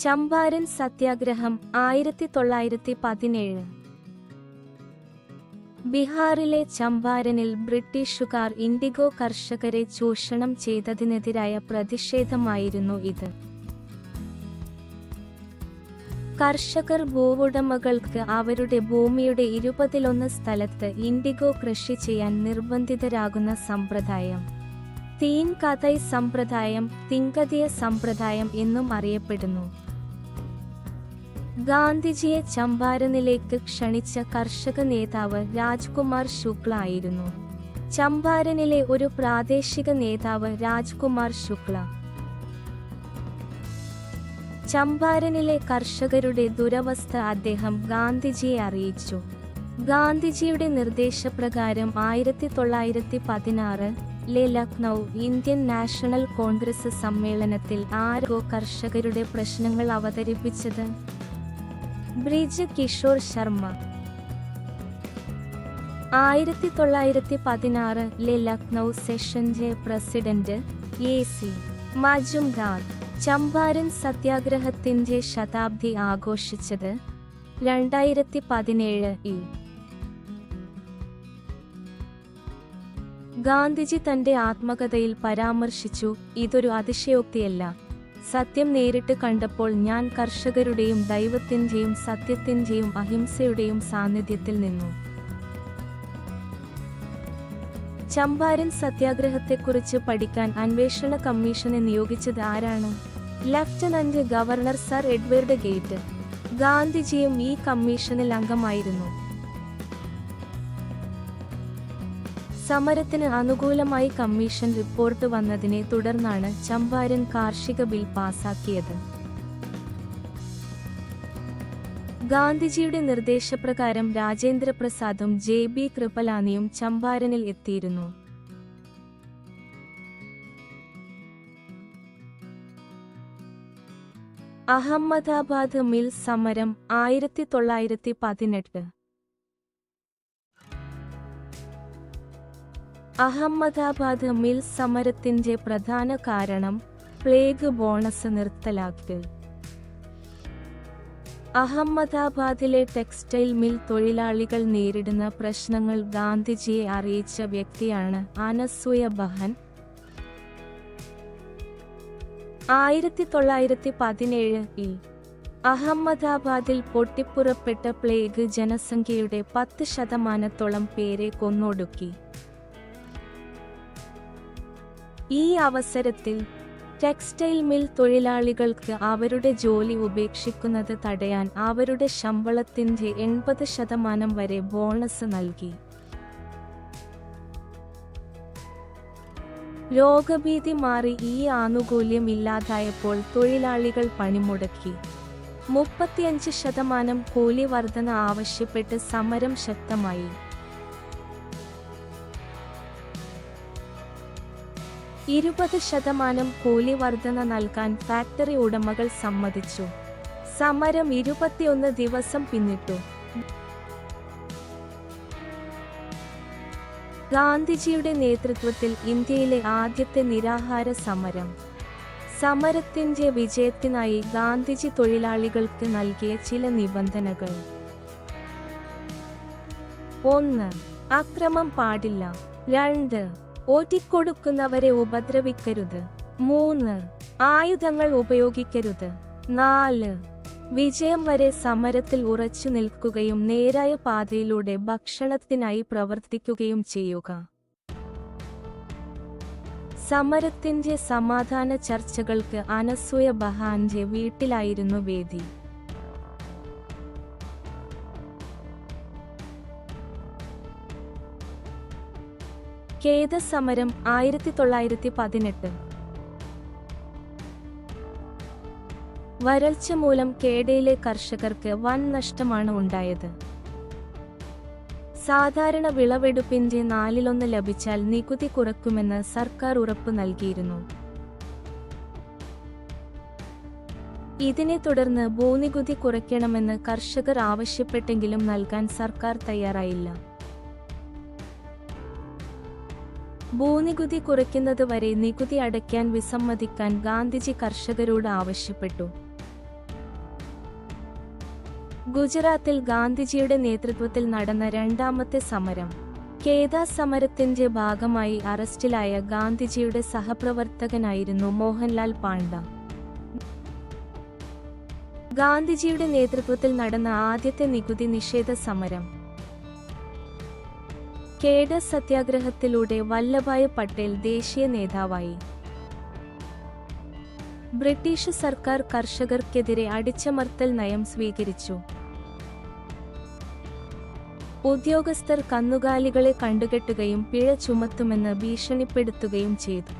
ചമ്പാരൻ സത്യാഗ്രഹം ആയിരത്തി തൊള്ളായിരത്തി പതിനേഴ് ബീഹാറിലെ ചമ്പാരനിൽ ബ്രിട്ടീഷുകാർ ഇൻഡിഗോ കർഷകരെ ചൂഷണം ചെയ്തതിനെതിരായ പ്രതിഷേധമായിരുന്നു ഇത്. കർഷകർ ഭൂവുടമകൾക്ക് അവരുടെ ഭൂമിയുടെ ഇരുപതിലൊന്ന് സ്ഥലത്ത് ഇൻഡിഗോ കൃഷി ചെയ്യാൻ നിർബന്ധിതരാകുന്ന സമ്പ്രദായം തീൻ കഥൈ സമ്പ്രദായം തിങ്കതിയ സമ്പ്രദായം എന്നും അറിയപ്പെടുന്നു. ഗാന്ധിജിയെ ചമ്പാരനിലേക്ക് ക്ഷണിച്ച കർഷക നേതാവ് രാജ്കുമാർ ശുക്ല ആയിരുന്നു. ചമ്പാരനിലെ ഒരു പ്രാദേശിക നേതാവ് രാജ്കുമാർ ശുക്ല. ചമ്പാരനിലെ കർഷകരുടെ ദുരവസ്ഥ അദ്ദേഹം ഗാന്ധിജിയെ അറിയിച്ചു. ഗാന്ധിജിയുടെ നിർദ്ദേശപ്രകാരം ആയിരത്തി തൊള്ളായിരത്തി പതിനാറ് ലെ ലക്നൗ ഇന്ത്യൻ നാഷണൽ കോൺഗ്രസ് സമ്മേളനത്തിൽ ആരോ കർഷകരുടെ പ്രശ്നങ്ങൾ അവതരിപ്പിച്ചത് ബ്രിജ് കിഷോർ ശർമ്മ. ആയിരത്തി തൊള്ളായിരത്തി പതിനാറ് ലെ Lucknow സെഷന്റെ president A C Majumdar Champaran സത്യാഗ്രഹത്തിന്റെ ശതാബ്ദി ആഘോഷിച്ചത് രണ്ടായിരത്തി പതിനേഴ് ഇ ഗാന്ധിജി തന്റെ ആത്മകഥയിൽ പരാമർശിച്ചു ഇതൊരു അതിശയോക്തിയല്ല. സത്യം നേരിട്ട് കണ്ടപ്പോൾ ഞാൻ കർഷകരുടെയും ദൈവത്തിന്റെയും സത്യത്തിന്റെയും അഹിംസയുടെയും സാന്നിധ്യത്തിൽ നിന്നു. ചമ്പാരൻ സത്യാഗ്രഹത്തെക്കുറിച്ച് പഠിക്കാൻ അന്വേഷണ കമ്മീഷനെ നിയോഗിച്ചത് ആരാണ്? Lieutenant governor sir Edward Gait. ഗാന്ധിജിയും ഈ കമ്മീഷനിൽ അംഗമായിരുന്നു. സമരത്തിന് അനുകൂലമായി കമ്മീഷൻ റിപ്പോർട്ട് വന്നതിനെ തുടർന്നാണ് ചമ്പാരൻ കാർഷിക ബിൽ പാസാക്കിയത്. ഗാന്ധിജിയുടെ നിർദ്ദേശപ്രകാരം രാജേന്ദ്രപ്രസാദും ജെ ബി കൃപലാനിയും ചമ്പാരനിൽ എത്തിയിരുന്നു. അഹമ്മദാബാദ് മിൽ സമരം ആയിരത്തി തൊള്ളായിരത്തി പതിനെട്ട് അഹമ്മദാബാദ് മിൽ സമരത്തിന്റെ പ്രധാന കാരണം പ്ലേഗ് ബോണസ് നിർത്തലാക്കൽ. അഹമ്മദാബാദിലെ ടെക്സ്റ്റൈൽ മിൽ തൊഴിലാളികൾ നേരിടുന്ന പ്രശ്നങ്ങൾ ഗാന്ധിജിയെ അറിയിച്ച വ്യക്തിയാണ് അനസൂയ ബഹൻ. ആയിരത്തി തൊള്ളായിരത്തി പതിനേഴ് ഇൽ അഹമ്മദാബാദിൽ പൊട്ടിപ്പുറപ്പെട്ട പ്ലേഗ് ജനസംഖ്യയുടെ പത്ത് ശതമാനത്തോളം പേരെ കൊന്നൊടുക്കി. ഈ അവസരത്തിൽ ടെക്സ്റ്റൈൽ മിൽ തൊഴിലാളികൾക്ക് അവരുടെ ജോലി ഉപേക്ഷിക്കുന്നത് തടയാൻ അവരുടെ ശമ്പളത്തിന്റെ എൺപത് ശതമാനം വരെ ബോണസ് നൽകി. രോഗഭീതി മാറി ഈ ആനുകൂല്യം ഇല്ലാതായപ്പോൾ തൊഴിലാളികൾ പണിമുടക്കി മുപ്പത്തിയഞ്ച് ശതമാനം കൂലി വർധന ആവശ്യപ്പെട്ട് സമരം ശക്തമായി. ഇരുപത് ശതമാനം കൂലി വർധന നൽകാൻ ഫാക്ടറി ഉടമകൾ സമ്മതിച്ചു. സമരം ഇരുപത്തിയൊന്ന് ദിവസം പിന്നിട്ടു. ഗാന്ധിജിയുടെ നേതൃത്വത്തിൽ ഇന്ത്യയിലെ ആദ്യത്തെ നിരാഹാര സമരം. സമരത്തിന്റെ വിജയത്തിനായി ഗാന്ധിജി തൊഴിലാളികൾക്ക് നൽകിയ ചില നിബന്ധനകൾ. ഒന്ന് അക്രമം പാടില്ല. രണ്ട് ഓറ്റിക്കൊടുക്കുന്നവരെ ഉപദ്രവിക്കരുത്. മൂന്ന് ആയുധങ്ങൾ ഉപയോഗിക്കരുത്. നാല് വിജയം വരെ സമരത്തിൽ ഉറച്ചു നിൽക്കുകയും നേരായ പാതയിലൂടെ ഭക്ഷണത്തിനായി പ്രവർത്തിക്കുകയും ചെയ്യുക. സമരത്തിന്റെ സമാധാന ചർച്ചകൾക്ക് അനസൂയ ബഹാന്റെ വീട്ടിലായിരുന്നു വേദി. ഖേദ സമരം ആയിരത്തി തൊള്ളായിരത്തി പതിനെട്ട് വരൾച്ച മൂലം കേടയിലെ കർഷകർക്ക് വൻ നഷ്ടമാണ് ഉണ്ടായത്. സാധാരണ വിളവെടുപ്പിന്റെ നാലിലൊന്ന് ലഭിച്ചാൽ നികുതി കുറക്കുമെന്ന് സർക്കാർ ഉറപ്പ് നൽകിയിരുന്നു. ഇതിനെ തുടർന്ന് ഭൂനികുതി കുറയ്ക്കണമെന്ന് കർഷകർ ആവശ്യപ്പെട്ടെങ്കിലും നൽകാൻ സർക്കാർ തയ്യാറായില്ല. ഭൂനികുതി കുറയ്ക്കുന്നതുവരെ നികുതി അടയ്ക്കാൻ വിസമ്മതിക്കാൻ ഗാന്ധിജി കർഷകരോട് ആവശ്യപ്പെട്ടു. ഗുജറാത്തിൽ ഗാന്ധിജിയുടെ നേതൃത്വത്തിൽ നടന്ന രണ്ടാമത്തെ സമരം. കേദാ സമരത്തിന്റെ ഭാഗമായി അറസ്റ്റിലായ ഗാന്ധിജിയുടെ സഹപ്രവർത്തകനായിരുന്നു മോഹൻലാൽ പാണ്ഡ. ഗാന്ധിജിയുടെ നേതൃത്വത്തിൽ നടന്ന ആദ്യത്തെ നികുതി നിഷേധ സമരം. കേഡ സത്യാഗ്രഹത്തിലൂടെ വല്ലഭായ് പട്ടേൽ ദേശീയ നേതാവായി. ബ്രിട്ടീഷ് സർക്കാർ കർഷകർക്കെതിരെ അടിച്ചമർത്തൽ നയം സ്വീകരിച്ചു. ഉദ്യോഗസ്ഥർ കന്നുകാലികളെ കണ്ടുകെട്ടുകയും പിഴ ചുമത്തുമെന്ന് ഭീഷണിപ്പെടുത്തുകയും ചെയ്തു.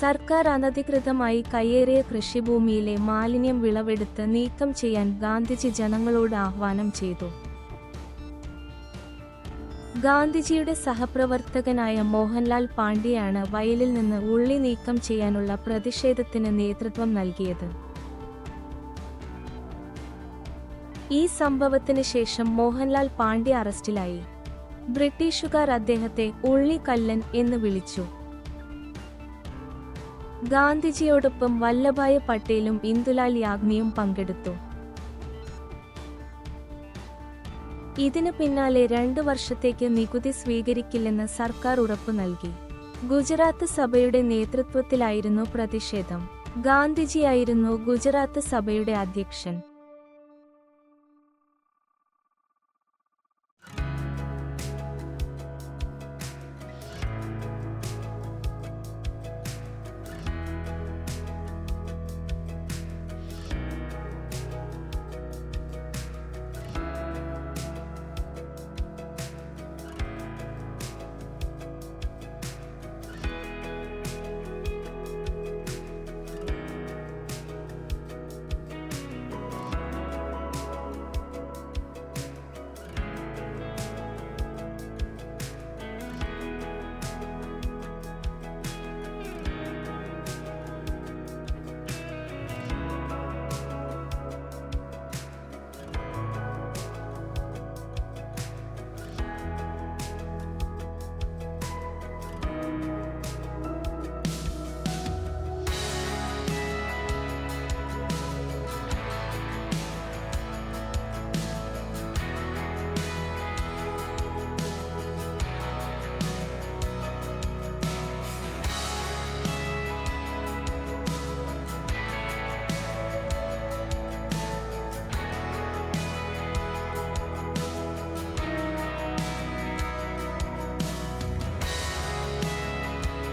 സർക്കാർ അനധികൃതമായി കയ്യേറിയ കൃഷിഭൂമിയിലെ മാലിന്യം വിളവെടുത്ത് നീക്കം ചെയ്യാൻ ഗാന്ധിജി ജനങ്ങളോട് ആഹ്വാനം ചെയ്തു. ഗാന്ധിജിയുടെ സഹപ്രവർത്തകനായ മോഹൻലാൽ പാണ്ഡ്യയാണ് വയലിൽ നിന്ന് ഉള്ളി നീക്കം ചെയ്യാനുള്ള പ്രതിഷേധത്തിന് നേതൃത്വം നൽകിയത്. ഈ സംഭവത്തിന് ശേഷം മോഹൻലാൽ പാണ്ഡ്യ അറസ്റ്റിലായി. ബ്രിട്ടീഷുകാർ അദ്ദേഹത്തെ ഉള്ളിക്കല്ലൻ എന്ന് വിളിച്ചു. ഗാന്ധിജിയോടൊപ്പം വല്ലഭായ് പട്ടേലും ഇന്ദുലാൽ യാഗ്നിയും പങ്കെടുത്തു. ഇതിനു പിന്നാലെ രണ്ടു വർഷത്തേക്ക് നികുതി സ്വീകരിക്കില്ലെന്ന് സർക്കാർ ഉറപ്പു നൽകി. ഗുജറാത്ത് സഭയുടെ നേതൃത്വത്തിലായിരുന്നു പ്രതിഷേധം. ഗാന്ധിജിയായിരുന്നു ഗുജറാത്ത് സഭയുടെ അധ്യക്ഷൻ.